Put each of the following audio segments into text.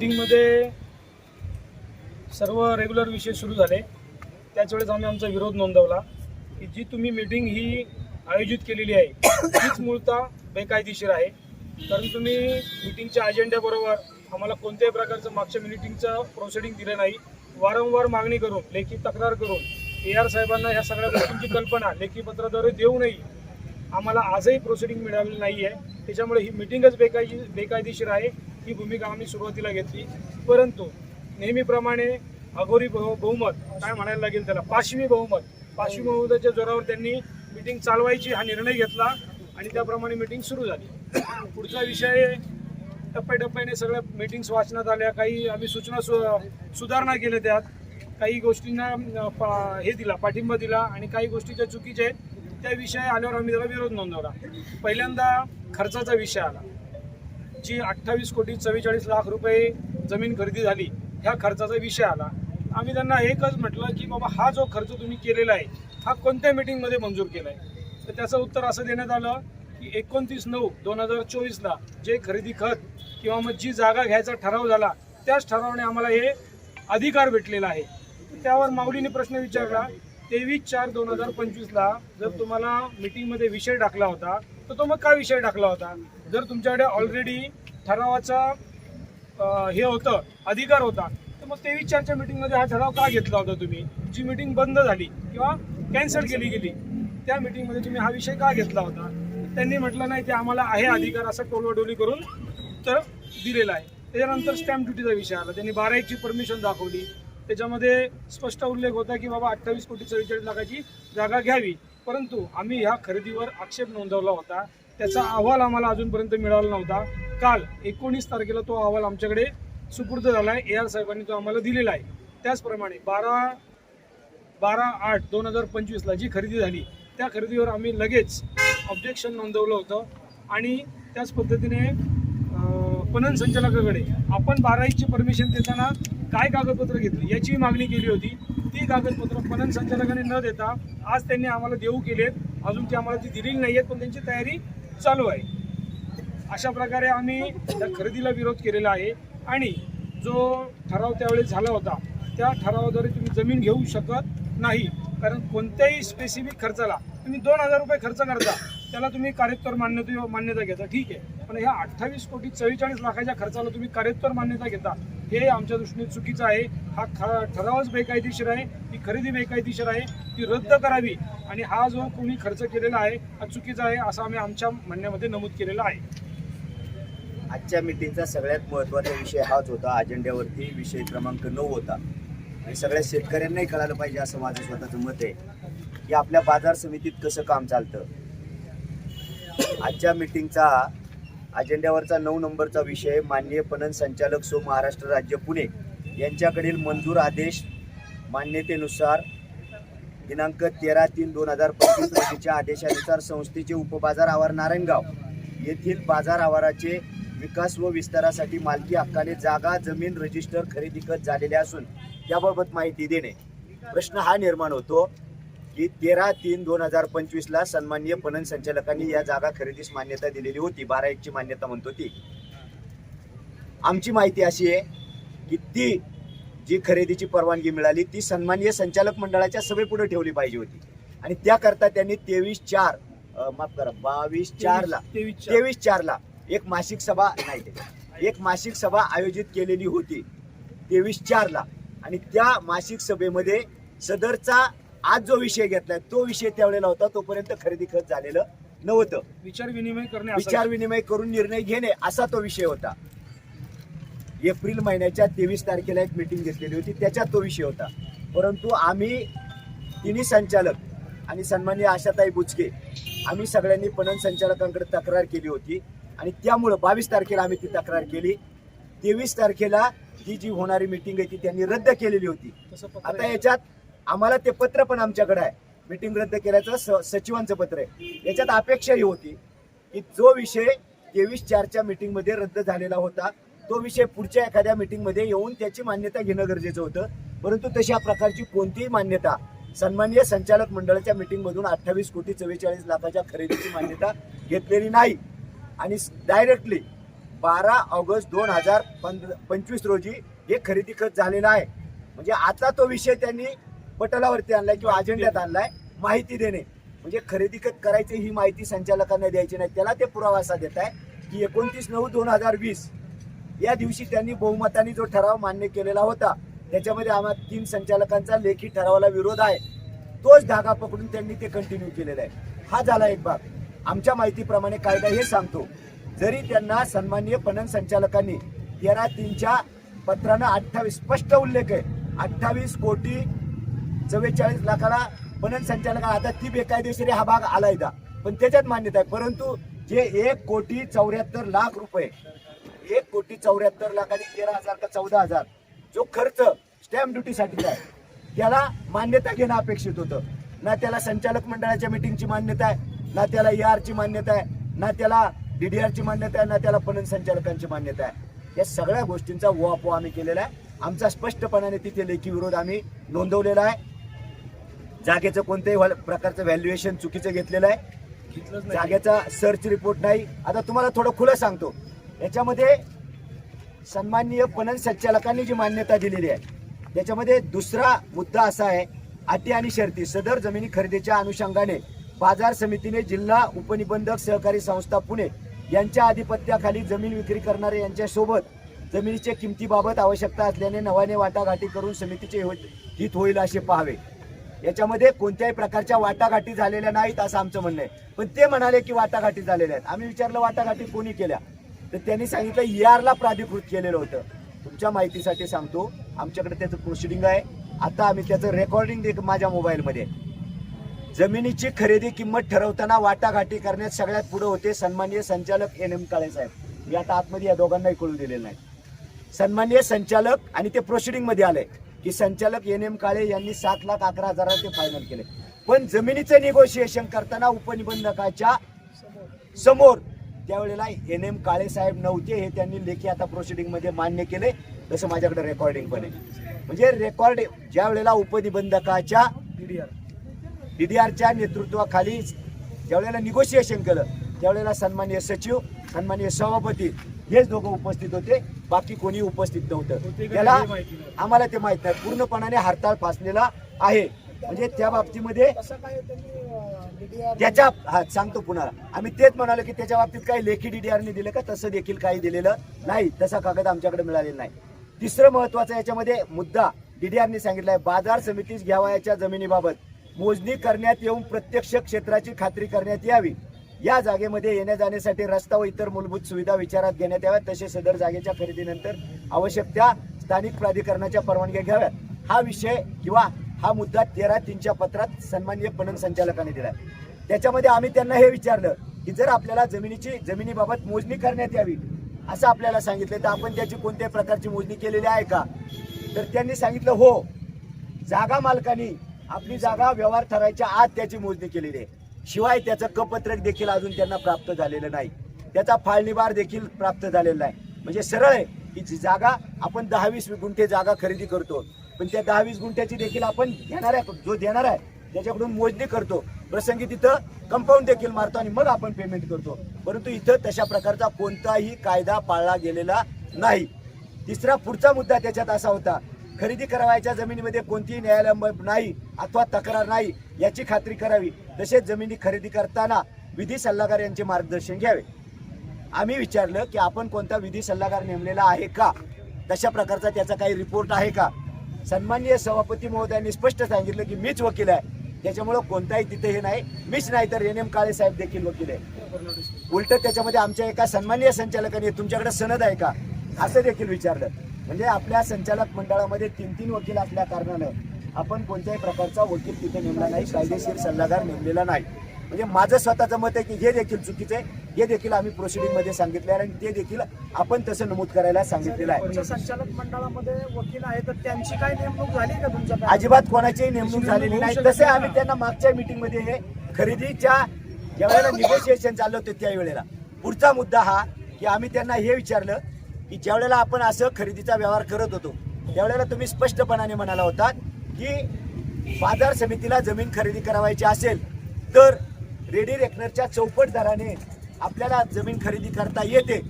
मीटिंगमध्ये सर्व रेग्युलर विषय सुरू झाले. त्याचवेळेस आम्ही आमचा विरोध नोंदवला की जी तुम्ही मीटिंग ही आयोजित केलेली आहे तीच मूळता बेकायदेशीर आहे. कारण तुम्ही मीटिंगच्या अजेंड्याबरोबर आम्हाला कोणत्याही प्रकारचं मागच्या मिटिंगचं प्रोसिडिंग दिलं नाही. वारंवार मागणी करून लेखी तक्रार करून ए आर साहेबांना ह्या सगळ्या गोष्टींची कल्पना लेखी पत्राद्वारे देऊनही आम्हाला आजही प्रोसिडिंग मिळालेली नाही आहे त्याच्यामुळे ही मिटिंगच बेकायदे बेकायदेशीर आहे. ही भूमिका आम्ही सुरुवातीला घेतली. परंतु नेहमीप्रमाणे अघोरी बहु बहुमत काय म्हणायला लागेल त्याला? पाशवी बहुमत. पाशवी बहुमताच्या जोरावर त्यांनी मिटिंग चालवायची हा निर्णय घेतला आणि त्याप्रमाणे मिटिंग सुरू झाली. पुढचा विषय टप्प्याटप्प्याने सगळ्या मिटिंग्स वाचण्यात आल्या. काही आम्ही सूचना सु सुधारणा केल्या त्यात. काही गोष्टींना पा- हे दिला पाठिंबा दिला आणि काही गोष्टी ज्या चुकीच्या आहेत त्या विषय आल्यावर आम्ही त्याला विरोध नोंदवला. पहिल्यांदा खर्चाचा विषय आला. जी अठ्ठावीस कोटी चव्वेचाळीस लाख रुपये जमीन खरेदी झाली ह्या खर्चाचा विषय आला. आम्ही त्यांना एकच म्हटलं की बाबा हा जो खर्च तुम्ही केलेला आहे हा कोणत्या मीटिंगमध्ये मंजूर केला आहे तर त्याचं उत्तर असं देण्यात आलं की एकोणतीस नऊ दोन हजार चोवीसला जे खरेदी खत किंवा मग जी जागा घ्यायचा ठराव झाला त्याच ठरावाने आम्हाला हे अधिकार भेटलेला आहे. त्यावर माऊलीने प्रश्न विचारला तेवीस चार दोन हजार पंचवीसला जर तुम्हाला मीटिंगमध्ये विषय टाकला होता तर तो मग काय विषय टाकला होता? जर तुमच्याकडे ऑलरेडी ठरावाचा हे होतं अधिकार होता तर मग तेवीस चारच्या मीटिंगमध्ये हा ठराव का घेतला होता तुम्ही? जी मीटिंग बंद झाली किंवा कॅन्सल केली गेली त्या मीटिंगमध्ये तुम्ही हा विषय का घेतला होता? त्यांनी म्हटलं नाही ते आम्हाला आहे अधिकार असं टोलवाटोली करून उत्तर दिलेलं आहे. त्याच्यानंतर स्टॅम्प ड्युटीचा विषय आला. त्यांनी बारा एकची परमिशन दाखवली. त्याच्यामध्ये स्पष्ट उल्लेख होता की बाबा अठ्ठावीस कोटी चव्वेचाळीस लाखाची जागा घ्यावी. परंतु आम्ही ह्या खरेदीवर आक्षेप नोंदवला होता. त्याचा अहवाल आम्हाला अजूनपर्यंत मिळाला नव्हता. काल एकोणीस तारखेला तो अहवाल आमच्याकडे सुपूर्द झाला आहे ए आर साहेबांनी तो आम्हाला दिलेला आहे. त्याचप्रमाणे बारा बारा आठ दोन हजार पंचवीसला जी खरेदी झाली त्या खरेदीवर आम्ही लगेच ऑब्जेक्शन नोंदवलं होतं. आणि त्याच पद्धतीने पणन संचालकाकडे आपण बाराईची परमिशन देताना काय कागदपत्र घेतली याची मागणी केली होती. ती कागदपत्र पणन संचालकाने न देता आज त्यांनी आम्हाला देऊ केलेत. अजून ती आम्हाला ती दिलेली नाही आहेत पण त्यांची तयारी चालू आहे. अशा प्रकारे आम्ही त्या खरेदीला विरोध केलेला आहे. आणि जो ठराव त्यावेळेस झाला होता त्या ठरावाद्वारे तुम्ही जमीन घेऊ शकत नाही. कारण कोणत्याही स्पेसिफिक खर्चाला तुम्ही दोन हजार रुपये खर्च करता त्याला तुम्ही कार्योत्तर मान्यता मान्यता घेता. ठीक आहे. पण ह्या अठ्ठावीस कोटी चव्वेचाळीस लाखाच्या खर्चाला तुम्ही कार्योत्तर मान्यता घेता. हे आमच्या दृष्टीने चुकीचं आहे. हा ख ठरावच बेकायदेशीर आहे. ती खरेदी बेकायदेशीर आहे. ती रद्द करावी. आणि हा जो कोणी खर्च केलेला आहे हा चुकीचा आहे असं आम्ही आमच्या म्हणण्यामध्ये नमूद केलेला आहे. आजच्या मिटिंगचा सगळ्यात महत्त्वाचा विषय हाच होता. अजेंड्यावरती विषय क्रमांक नऊ होता. आणि सगळ्या शेतकऱ्यांनाही कळालं पाहिजे असं माझं स्वतःचं मत आहे. की आपल्या बाजार समितीत कसं काम चालतं? आजच्या मिटिंगचा अजेंड्यावरचा नऊ नंबरचा विषय माननीय पणन संचालक सो महाराष्ट्र राज्य पुणे यांच्याकडील मंजूर आदेश मान्यतेनुसार दिनांक तेरा तीन दोन हजार पंचवीस रोजीच्या आदेशानुसार संस्थेचे उपबाजार आवार नारायणगाव येथील बाजार आवाराचे विकास व विस्तारासाठी मालकी हक्काने जागा जमीन रजिस्टर खरेदी करत झालेले असून त्याबाबत माहिती देणे. प्रश्न हा निर्माण होतो की तेरा तीन दोन हजार पंचवीसला सन्माननीय पणन संचालकांनी या जागा खरेदीस मान्यता दिलेली होती. बारा एकची मान्यता म्हणतो ती आमची माहिती अशी आहे की ती जी खरेदीची परवानगी मिळाली ती सन्माननीय संचालक मंडळाच्या सभेपुढे ठेवली पाहिजे होती. आणि त्याकरता त्यांनी तेवीस चार माफ करा बावीस चारला तेवीस चार. तेवीस चारला एक मासिक सभा नाही एक मासिक सभा आयोजित केलेली होती. तेवीस चारला. आणि त्या मासिक सभेमध्ये सदरचा आज जो विषय घेतलाय तो विषय त्यावेळेला होता तोपर्यंत खरेदी खत झालेलं नव्हतं. विचार विनिमय करणे विचार विनिमय करून निर्णय घेणे असा तो विषय होता. एप्रिल महिन्याच्या तेवीस तारखेला एक मीटिंग घेतलेली होती त्याच्यात तो विषय होता. परंतु आम्ही तिन्ही संचालक आणि सन्माननीय आशाताई बुचके आम्ही सगळ्यांनी पणन संचालकांकडे तक्रार केली होती आणि त्यामुळं बावीस तारखेला आम्ही ती तक्रार केली. तेवीस तारखेला ही जी होणारी मीटिंग आहे ती त्यांनी रद्द केलेली होती. आता. याच्यात आम्हाला ते पत्र पण आमच्याकडे आहे. मीटिंग रद्द केल्याचं स- सचिवांचं पत्र आहे. याच्यात अपेक्षा ही होती की जो विषय तेवीस चारच्या मीटिंगमध्ये रद्द झालेला होता तो विषय पुढच्या एखाद्या मीटिंगमध्ये येऊन त्याची मान्यता घेणं गरजेचं होतं. परंतु तशा प्रकारची कोणतीही मान्यता सन्माननीय संचालक मंडळाच्या मीटिंगमधून अठ्ठावीस कोटी चव्वेचाळीस लाखाच्या खरेदीची मान्यता घेतलेली नाही. आणि डायरेक्टली बारा ऑगस्ट दोन हजार पंचवीस रोजी हे खरेदी खत झालेलं आहे. म्हणजे आता तो विषय त्यांनी पटलावरती आणलाय किंवा अजेंड्यात आणलाय माहिती देणे. म्हणजे खरेदी खत करायची ही माहिती संचालकांना द्यायची नाही. त्याला ते पुरावा असा देत आहे की एकोणतीस नऊ दोन हजार वीस या दिवशी त्यांनी बहुमताने जो ठराव मान्य केलेला होता त्याच्यामध्ये आम्हा तीन संचालकांचा लेखी ठरावाला विरोध आहे. तोच धागा पकडून त्यांनी ते कंटिन्यू केलेला आहे. हा झाला एक भाग. आमच्या माहितीप्रमाणे कायदा हे सांगतो. जरी त्यांना सन्माननीय पणन संचालकांनी तेरा तीनच्या पत्रानं अठ्ठावीस स्पष्ट उल्लेख आहे. अठ्ठावीस कोटी चव्वेचाळीस लाखाला पणन संचालक आता ती बेकायदेशीर हा भाग आला इथं. पण त्याच्यात मान्यता आहे. परंतु जे एक कोटी चौऱ्याहत्तर लाख रुपये एक कोटी चौऱ्याहत्तर लाख आणि तेरा हजार का चौदा हजार जो खर्च स्टॅम्प ड्युटीसाठीचा आहे त्याला मान्यता घेणं अपेक्षित होतं. ना त्याला संचालक मंडळाच्या मीटिंगची मान्यता आहे ना त्याला ए ची मान्यता आहे ना त्याला डीडीआरची मान्यता आहे ना त्याला पणन संचालकांची मान्यता आहे. या सगळ्या गोष्टींचा उहापोह आम्ही केलेला आहे. आमचा स्पष्टपणाने तिथे लेखी विरोध आम्ही नोंदवलेला आहे. जागेचं कोणत्याही प्रकारचं व्हॅल्युएशन चुकीचं घेतलेलं आहे. जागेचा सर्च रिपोर्ट नाही. आता तुम्हाला थोडं खुलं सांगतो. याच्यामध्ये सन्माननीय पणन संचालकांनी जी मान्यता दिलेली आहे त्याच्यामध्ये दुसरा मुद्दा असा आहे अटी आणि शर्ती. सदर जमिनी खरेदीच्या अनुषंगाने बाजार समितीने जिल्हा उपनिबंधक सहकारी संस्था पुणे यांच्या आधिपत्याखाली जमीन विक्री करणारे यांच्या सोबत जमिनीच्या किमतीबाबत आवश्यकता असल्याने नव्याने वाटाघाटी करून समितीचे हित होईल असे पाहावे. याच्यामध्ये कोणत्याही प्रकारच्या वाटाघाटी झालेल्या नाहीत असं आमचं म्हणणं आहे. पण ते म्हणाले की वाटाघाटी झालेल्या आहेत. आम्ही विचारलं वाटाघाटी कोणी केल्या? तर त्यांनी सांगितलं e यारला प्राधिकृत केलेलं होतं. तुमच्या माहितीसाठी सांगतो आमच्याकडे त्याचं प्रोसिडिंग आहे. आता आम्ही त्याचं रेकॉर्डिंग देत माझ्या मोबाईलमध्ये जमिनीची खरेदी किंमत ठरवताना वाटाघाटी करण्यात सगळ्यात पुढे होते सन्माननीय संचालक एन एम काळे साहेब. मी आता आतमध्ये या दोघांनाही कळू दिलेलं नाही. सन्माननीय संचालक आणि ते प्रोसिडिंगमध्ये आले. की संचालक एन एम काळे यांनी सात लाख अकरा हजार ते फायनल केले. पण जमिनीचं निगोशिएशन करताना उपनिबंधकाच्या समोर त्यावेळेला एन एम काळे साहेब नव्हते हे त्यांनी लेखी आता प्रोसिडिंगमध्ये मान्य केले. तसं माझ्याकडे रेकॉर्डिंग पण आहे. म्हणजे रेकॉर्ड ज्या वेळेला उपनिबंधकाच्या DDR. डीडीआरच्या नेतृत्वाखाली ज्यावेळेला निगोशिएशन केलं त्यावेळेला सन्माननीय सचिव सन्माननीय सभापती हेच दोघं उपस्थित होते बाकी कोणी उपस्थित होते नव्हतं त्याला हे. आम्हाला ते माहीत नाही. पूर्णपणाने हरताळ फासलेला आहे. म्हणजे त्या बाबतीमध्ये त्याच्या हा सांगतो पुन्हा. आम्ही तेच म्हणालो की त्याच्या बाबतीत काही लेखी डीडीआरने दिलं का? तसं देखील काही दिलेलं नाही. तसा कागद आमच्याकडे मिळालेला नाही. तिसरं महत्वाचं याच्यामध्ये मुद्दा डीडीआरने सांगितलाय बाजार समितीस घ्यावयाच्या जमिनीबाबत मोजणी करण्यात येऊन प्रत्यक्ष क्षेत्राची खात्री करण्यात यावी. या जागेमध्ये येण्या जाण्यासाठी रस्ता व इतर मूलभूत सुविधा विचारात घेण्यात याव्यात. तसे सदर जागेच्या खरेदीनंतर आवश्यक त्या स्थानिक प्राधिकरणाच्या परवानग्या घ्याव्यात. हा विषय किंवा हा मुद्दा तेरा तीनच्या पत्रात सन्माननीय पणन संचालकांनी दिला त्याच्यामध्ये आम्ही त्यांना हे विचारलं की जर आपल्याला जमिनीची जमिनीबाबत मोजणी करण्यात यावी असं आपल्याला सांगितलं तर आपण त्याची कोणत्याही प्रकारची मोजणी केलेली आहे का? तर त्यांनी सांगितलं हो. जागा मालकानी आपली जागा व्यवहार ठरायच्या आत त्याची मोजणी केलेली आहे. शिवाय त्याचं कपत्रक देखील अजून त्यांना प्राप्त झालेलं नाही. त्याचा फाळणीबार देखील प्राप्त झालेला नाही. म्हणजे सरळ आहे की जी जागा आपण दहा वीस गुंठे जागा खरेदी करतो. पण त्या दहा वीस गुंठ्याची देखील आपण घेणाऱ्या जो देणार आहे त्याच्याकडून मोजणी करतो. प्रसंगी तिथं कंपाऊंड देखील मारतो आणि मग आपण पेमेंट करतो. परंतु इथं तशा प्रकारचा कोणताही कायदा पाळला गेलेला नाही. तिसरा पुढचा मुद्दा त्याच्यात असा होता खरेदी करावायच्या जमिनीमध्ये कोणतीही न्यायालय नाही अथवा तक्रार नाही याची खात्री करावी. तसेच जमिनी खरेदी करताना विधी सल्लागार यांचे मार्गदर्शन घ्यावे. आम्ही विचारलं की आपण कोणता विधी सल्लागार नेमलेला आहे का? तशा प्रकारचा त्याचा काही रिपोर्ट आहे का? सन्माननीय सभापती महोदयांनी स्पष्ट सांगितलं की मीच वकील आहे. त्याच्यामुळं कोणताही तिथे हे नाही. मीच नाही तर एन एम काळे साहेब देखील वकील आहे. उलट त्याच्यामध्ये आमच्या एका सन्माननीय संचालकाने तुमच्याकडे सनद आहे का? असं देखील विचारलं. म्हणजे आपल्या संचालक मंडळामध्ये तीन तीन वकील असल्या कारणानं आपण कोणत्याही प्रकारचा वकील तिथे नेमला नाही कायदेशीर सल्लागार नेमलेला नाही. म्हणजे माझं स्वतःचं मत आहे की हे देखील चुकीचं आहे हे देखील आम्ही प्रोसिडिंगमध्ये सांगितलं आहे आणि ते देखील आपण तसं नमूद करायला सांगितलेलं आहे. संचालक मंडळामध्ये वकील आहे तर त्यांची काय नेमणूक झाली का तुमच्या अजिबात कोणाचीही नेमणूक झालेली नाही. तसे आम्ही त्यांना मागच्या मीटिंगमध्ये हे खरेदीच्या ज्या वेळेला निगोशिएशन चाललं होतं त्यावेळेला पुढचा मुद्दा हा की आम्ही त्यांना हे विचारलं की ज्या वेळेला आपण असं खरेदीचा व्यवहार करत होतो त्यावेळेला तुम्ही स्पष्टपणाने म्हणाला होता की बाजार समितीला जमीन खरेदी करावायची असेल तर रेडी रेकनरच्या चौपट दराने आपल्याला जमीन खरेदी करता येते.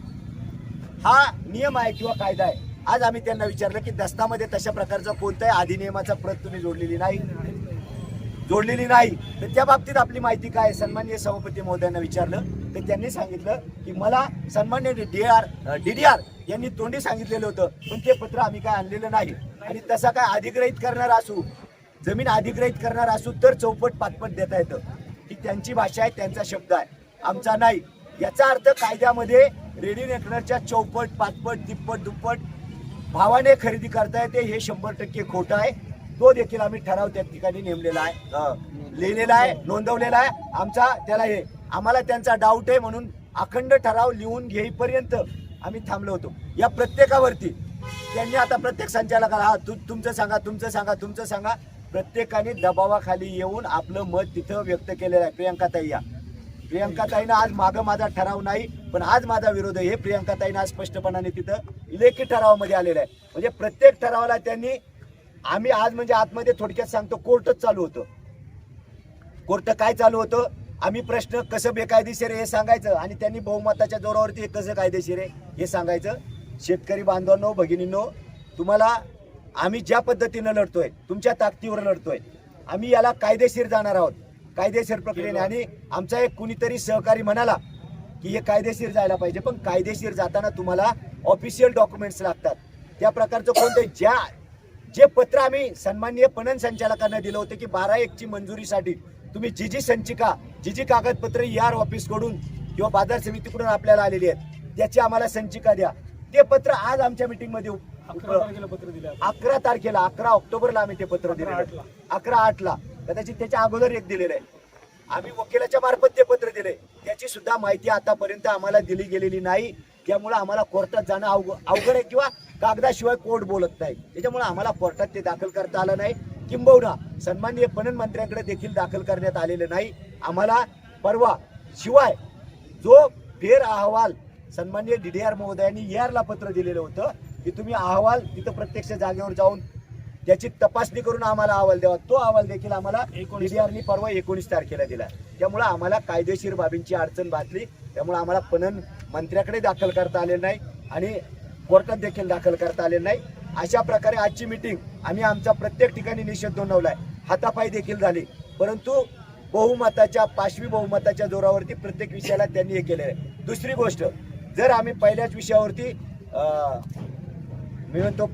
हा नियम आहे किंवा कायदा आहे. आज आम्ही त्यांना विचारलं की दस्तामध्ये तशा प्रकारचा कोणत्याही अधिनियमाचा प्रत तुम्ही जोडलेली नाही. जोडलेली नाही. तर त्या बाबतीत आपली माहिती काय सन्मान्य सभापती महोदयांना विचारलं. तर त्यांनी सांगितलं की मला सन्मान्य D R D D R यांनी तोंडी सांगितलेलं होतं. पण ते पत्र आम्ही काय आणलेलं नाही. आणि तसा काय अधिग्रहित करणार असू जमीन अधिग्रहित करणार असू तर चौपट पाचपट देता येतं. ही त्यांची भाषा आहे त्यांचा शब्द आहे. आमचा नाही. याचा अर्थ कायद्यामध्ये रेडी नेकनरच्या चौपट पाचपट तिप्पट दुप्पट भावाने खरेदी करता येते हे शंभर टक्के खोटं आहे. तो देखील आम्ही ठराव त्या ठिकाणी नेमलेला आहे. लिहिलेला आहे नोंदवलेला आहे. आमचा त्याला हे आम्हाला त्यांचा डाऊट आहे म्हणून अखंड ठराव लिहून घेईपर्यंत आम्ही थांबलो होतो. या प्रत्येकावरती त्यांनी आता प्रत्येक संचालकाला हा तुमचं सांगा तुमचं सांगा तुमचं सांगा. प्रत्येकाने दबावाखाली येऊन आपलं मत तिथं व्यक्त केलेलं आहे. प्रियंकाताई या. प्रियंकाताईनं आज मागं माझा ठराव नाही पण आज माझा विरोध आहे. हे प्रियंकाताईनं आज स्पष्टपणाने तिथं लेखी ठरावामध्ये आलेलं आहे. म्हणजे प्रत्येक ठरावाला त्यांनी आम्ही आज म्हणजे आतमध्ये थोडक्यात सांगतो कोर्टच चालू होतं. कोर्ट काय चालू होतं? आम्ही प्रश्न कसं बेकायदेशीर आहे हे सांगायचं. आणि त्यांनी बहुमताच्या जोरावरती कसं कायदेशीर आहे हे सांगायचं. शेतकरी बांधवांनो भगिनींनो तुम्हाला आम्ही ज्या पद्धतीनं लढतोय तुमच्या ताकदीवर लढतोय आम्ही याला कायदेशीर जाणार आहोत. कायदेशीर प्रक्रियेने आणि आमचा एक कुणीतरी सहकारी म्हणाला की हे कायदेशीर जायला पाहिजे पण कायदेशीर जाताना तुम्हाला ऑफिशियल डॉक्युमेंट्स लागतात. त्या प्रकारचं कोणतं ज्या जे पत्र आम्ही सन्माननीय पणन संचालकांना दिलं होतं की बारा एकची मंजुरीसाठी तुम्ही जी जी संचिका जी जी कागदपत्र यार ऑफिसकडून किंवा बाजार समितीकडून आपल्याला आलेली आहेत त्याची आम्हाला संचिका द्या. ते पत्र आज आमच्या मीटिंगमध्ये उप- अकरा तारखेला दिलं. अकरा ऑक्टोबरला आम्ही ते पत्र अकरा. आहे. अकरा आठला. कदाचित त्याच्या अगोदर एक दिलेलं आहे. आम्ही वकिलाच्या मार्फत ते पत्र दिले. त्याची सुद्धा माहिती आतापर्यंत आम्हाला दिली गेलेली नाही. त्यामुळे आम्हाला कोर्टात जाणं अवघ अवघड आहे किंवा कागदाशिवाय कोर्ट बोलत नाही. त्याच्यामुळे आम्हाला कोर्टात ते दाखल करता आलं नाही. किंबहुना सन्माननीय पणन मंत्र्यांकडे देखील दाखल करण्यात आलेलं नाही. आम्हाला परवा शिवाय जो फेर अहवाल सन्माननीय डीडीआर महोदयांनी यारला पत्र दिलेलं होतं. की तुम्ही अहवाल तिथं प्रत्यक्ष जागेवर जाऊन त्याची तपासणी करून आम्हाला अहवाल द्यावा. तो अहवाल देखील आम्हाला एकोणीस डीडीआरनी परवा एकोणीस तारखेला दिला. त्यामुळे आम्हाला कायदेशीर बाबींची अडचण भासली. त्यामुळे आम्हाला पणन मंत्र्याकडे दाखल करता आले नाही आणि कोर्टात देखील दाखल करता आले नाही. अशा प्रकारे आजची मिटिंग आम्ही आमचा प्रत्येक ठिकाणी निषेध नोंदवलाय. हातापायी देखील झाली. परंतु बहुमताच्या पाशवी बहुमताच्या जोरावरती प्रत्येक विषयाला त्यांनी हे केलेलं आहे. दुसरी गोष्ट जर आम्ही पहिल्याच विषयावरती मी म्हणतो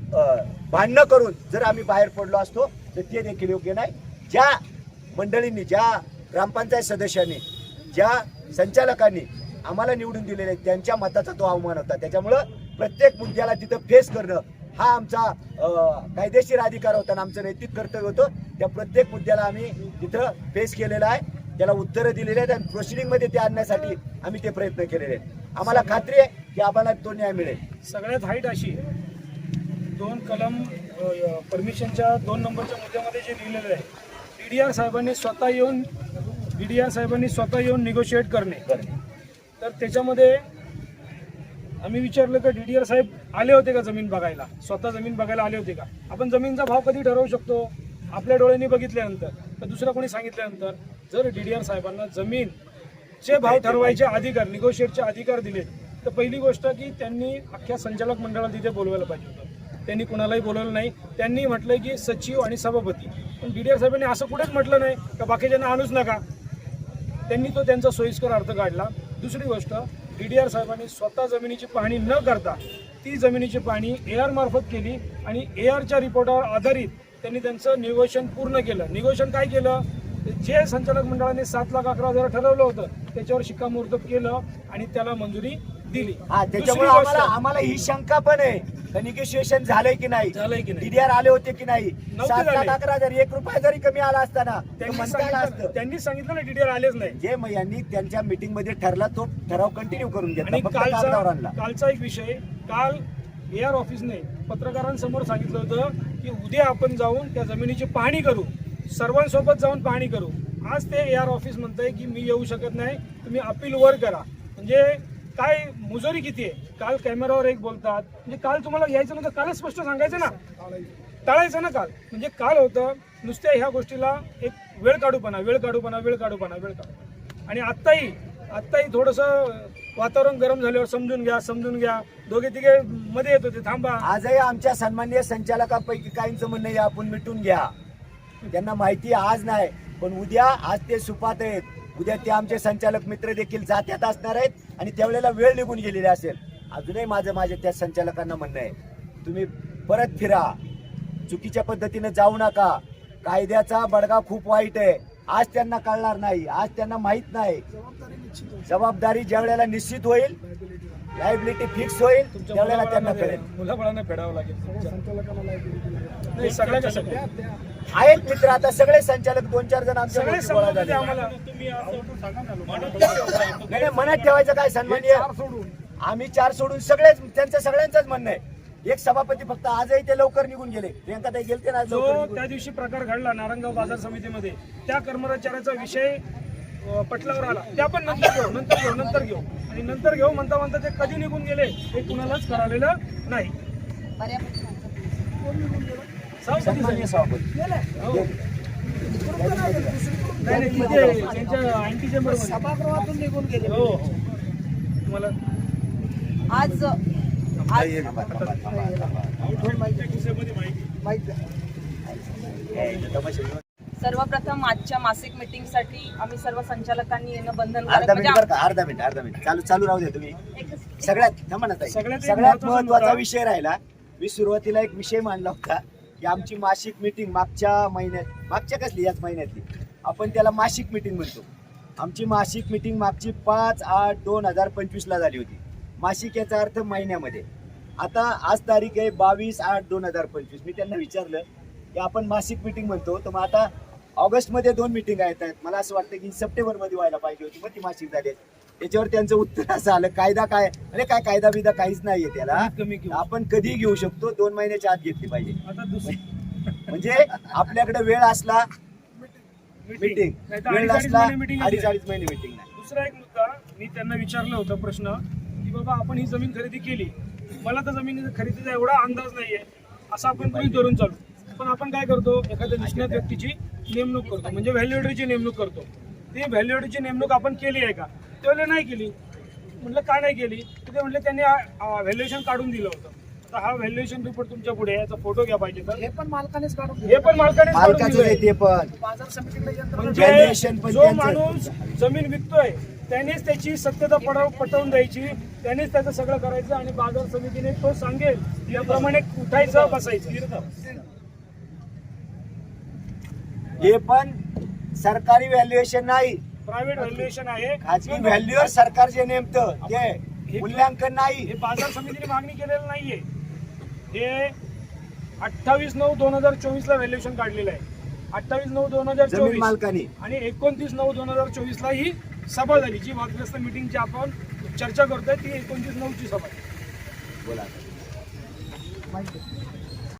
भांडणं करून जर आम्ही बाहेर पडलो असतो तर ते देखील योग्य नाही. ज्या मंडळींनी ज्या ग्रामपंचायत सदस्यांनी ज्या संचालकांनी आम्हाला निवडून दिलेले त्यांच्या मताचा तो अवमान होता. त्याच्यामुळं प्रत्येक मुद्द्याला तिथं फेस करणं हा आमचा कायदेशीर अधिकार होता आणि आमचं नैतिक कर्तव्य होतं. त्या प्रत्येक मुद्द्याला आम्ही तिथं फेस केलेला आहे. त्याला उत्तरं दिलेली आहेत आणि प्रोसिडिंगमध्ये ते आणण्यासाठी आम्ही ते प्रयत्न केलेले आहेत. आम्हाला खात्री आहे की आम्हाला तो न्याय मिळेल. सगळ्यात हाईट अशी दोन कलम परमिशनच्या दोन नंबरच्या मुद्द्यामध्ये जे लिहिलेलं आहे डी डी आर साहेबांनी स्वतः येऊन डी डी आर साहेबांनी स्वतः येऊन निगोशिएट करणे. तर त्याच्यामध्ये आम्ही विचारलं का डी डी आर साहेब आले होते का जमीन बघायला? स्वतः जमीन बघायला आले होते का? आपण जमीनचा भाव कधी ठरवू शकतो? आपल्या डोळ्यांनी बघितल्यानंतर. तर दुसरं कोणी सांगितल्यानंतर जर डी डी आर साहेबांना जे भाव ठरवायचे अधिकार निगोशिएटचे अधिकार दिले तर पहिली गोष्ट की त्यांनी अख्ख्या संचालक मंडळाला तिथे बोलवायला पाहिजे होतं. त्यांनी कुणालाही बोलवलं नाही. त्यांनी म्हटलं की सचिव आणि सभापती. पण डी डी आर साहेबांनी असं कुठेच म्हटलं नाही का बाकीच्यांना आणूच नका. त्यांनी तो त्यांचा सोयीस्कर अर्थ काढला. दुसरी गोष्ट डी डी आर साहेबांनी स्वतः जमिनीची पाहणी न करता ती जमिनीची पाहणी ए आरमार्फत केली आणि ए आरच्या रिपोर्टावर आधारित त्यांनी त्यांचं निगोशन पूर्ण केलं. निगोशन काय केलं? जे संचालक मंडळाने सात लाख अकरा हजार ठरवलं होतं त्याच्यावर शिक्कामोर्तब केलं आणि त्याला मंजुरी दिली. हा दुसरी त्याच्यामुळे गोष्ट- आम्हाला आम्हाला ही शंका पण आहे. निगोशिएशन झालंय की नाही? झालंय की नाही? डीडीआर आले होते की नाही? नव्हते सात लाख झाले. अकरा हजार एक रुपया जरी कमी आला असताना तर त्यांनी म्हणता आलं सांगितलं असतं. त्यांनी सांगितलं ना डीडीआर आलेच नाही. जे मग यांनी त्यांच्या मीटिंगमध्ये ठरला तो ठराव कंटिन्यू करून घेतला आणि फक्त कागदावर कालचा आणला कालचा एक विषय काल ए आर ऑफिसने पत्रकारांसमोर सांगितलं होतं की उद्या आपण जाऊन त्या जमिनीची पाहणी करू. सर्वांसोबत जाऊन पाहणी करू. आज ते ए आर ऑफिस म्हणतंय की मी येऊ शकत नाही तुम्ही अपील वर करा. म्हणजे काय मुजोरी किती आहे? काल कॅमेरावर एक बोलतात. म्हणजे काल तुम्हाला यायचं नव्हतं कालच स्पष्ट सांगायचं ना? टाळायचं ना काल? म्हणजे काल होतं नुसत्या ह्या गोष्टीला एक वेळ काढूपणा वेळ काढूपणा वेळ काढूपणा वेळ काढू आणि आत्ताही आत्ताही थोडंसं वातावरण गरम झाल्यावर समजून घ्या समजून घ्या. दोघे तिघे मध्ये येत होते थांबा. आजही आमच्या सन्माननीय संचालकांपैकी काहींचं म्हणणं आहे आपण मिटून घ्या. त्यांना माहिती आज नाही. पण उद्या आज ते सुपात आहेत. उद्या ते आमचे संचालक मित्र देखील जात्यात असणार आहेत आणि त्यावेळेला वेळ निघून गेलेली असेल. अजूनही माझं माझ्या त्या संचालकांना म्हणणं आहे. तुम्ही परत फिरा. चुकीच्या पद्धतीने जाऊ नका. कायद्याचा बडगा खूप वाईट आहे. आज त्यांना कळणार नाही. आज त्यांना माहीत नाही. जबाबदारी निश्चित जबाबदारी ज्या वेळेला निश्चित होईल. लायबिलिटी फिक्स होईल त्यावेळेला त्यांना कळेल मुलाबाळांना फेडावं लागेल सगळ्या. आहेत मित्र आता सगळे संचालक दोन चार जण आमच्या नाही नाही, मनात ठेवायचं काय सोडून. आम्ही चार सोडून सगळेच त्यांचं सगळ्यांचंच म्हणणं आहे. एक सभापती फक्त आजही ते लवकर निघून गेले. प्रियंका ताई गेलते ना जो. त्या दिवशी प्रकार घडला नारायणगाव बाजार समितीमध्ये त्या कर्मचाऱ्याचा विषय पटलावर आला. त्या पण नंतर घेऊ नंतर घेऊ नंतर घेऊ. आणि नंतर घेऊ म्हणता म्हणता ते कधी निघून गेले हे कुणालाच कळालेलं नाही. सभापती. हो. गेले. नाही नाही तिथे त्यांच्या अँटी चेंबर सभागृहातून निघून गेले. हो हो. तुम्हाला आज. माहीत द्या. सर्वप्रथम आजच्या मासिक मीटिंगसाठी आम्ही सर्व संचालकांनी येणं बंधनकारक अर्धा मिनिट म्हणजे बरं का अर्धा मिनिट अर्धा मिनिट. चालू चालू राहू दे तुम्ही. सगळ्यात थांबा ना ताई. सगळ्यात एक सगळ्यात महत्त्वाचा महत्त्वाचा मुद्दा- विषय राहिला. मी सुरुवातीला एक विषय मांडला होता की आमची मासिक मीटिंग मागच्या महिन्यात मागच्या कसली याच महिन्यातली? आपण त्याला मासिक मीटिंग म्हणतो. आमची मासिक मीटिंग मागची पाच आठ दोन हजार पंचवीस ला झाली होती. मासिक याचा अर्थ महिन्यामध्ये. आता आज तारीख आहे बावीस आठ दोन हजार पंचवीस. मी त्यांना विचारलं की आपण मासिक मीटिंग म्हणतो. तर मग आता ऑगस्टमध्ये दोन मिटिंग आहेत. मला असं वाटतं की सप्टेंबरमध्ये व्हायला पाहिजे होती मग ती मासिक झाली. त्याच्यावर त्यांचं उत्तर असं आलं कायदा काय? अरे काय कायदा बिदा काहीच नाहीये त्याला. कमी घेऊ. आपण कधी घेऊ शकतो? दोन महिन्याच्या आत घेतली पाहिजे. आता दुसरी म्हणजे आपल्याकडे वेळ असला मीटिंग वेळ असला अडीच. अडीच महिने मीटिंग नाही. दुसरा एक मुद्दा मी त्यांना विचारलं होतं प्रश्न की बाबा आपण ही जमीन खरेदी केली. मला तर जमीन खरेदीचा एवढा अंदाज नाहीये. असं आपण गृहीत धरून चालू. पण आपण काय करतो? एखाद्या निष्णात व्यक्तीची नेमणूक करतो. म्हणजे व्हॅल्युएटरची नेमणूक करतो. ती व्हॅल्युएटरची नेमणूक आपण केली आहे का? त्यावेळेला नाही केली. म्हटलं का नाही केली? तर ते म्हटलं त्यांनी व्हॅल्युएशन काढून दिलं होतं. आता हा व्हॅल्युएशन रिपोर्ट तुमच्यापुढे आहे, याचा फोटो घ्या पाहिजे तर. हे पण मालकानेच काढून हे. पण मालकाने काढून मालकाचं दिलंय. आहे ते पण. बाजार समितीकडे म्हणजे Valuation पण जो त्यांचं- माणूस जमीन विकतोय त्यानेच त्याची सत्यता पडव पटवून द्यायची त्यानेच त्याचं सगळं करायचं आणि बाजार समितीने तो सांगेल त्याप्रमाणे उठायचं बसायचं. हे पण सरकारी व्हॅल्युएशन नाही. प्रायव्हेट व्हॅल्युएशन आहे. खाजगी व्हॅल्युअर सरकार जे नेमतं. ते मूल्यांकन नाही. हे बाजार समितीने मागणी केलेलं नाहीये. हे अठ्ठावीस नऊ दोन हजार चोवीस ला व्हॅल्युएशन काढलेलं आहे. अठ्ठावीस नऊ दोन हजार जमीन चोवीस मालकाने. आणि एकोणतीस नऊ दोन हजार चोवीस ला ही सभा झाली. जी वादग्रस्त मिटिंगची आपण चर्चा करतोय ती एकोणतीस नऊ ची सभा आहे. बोला. द्या.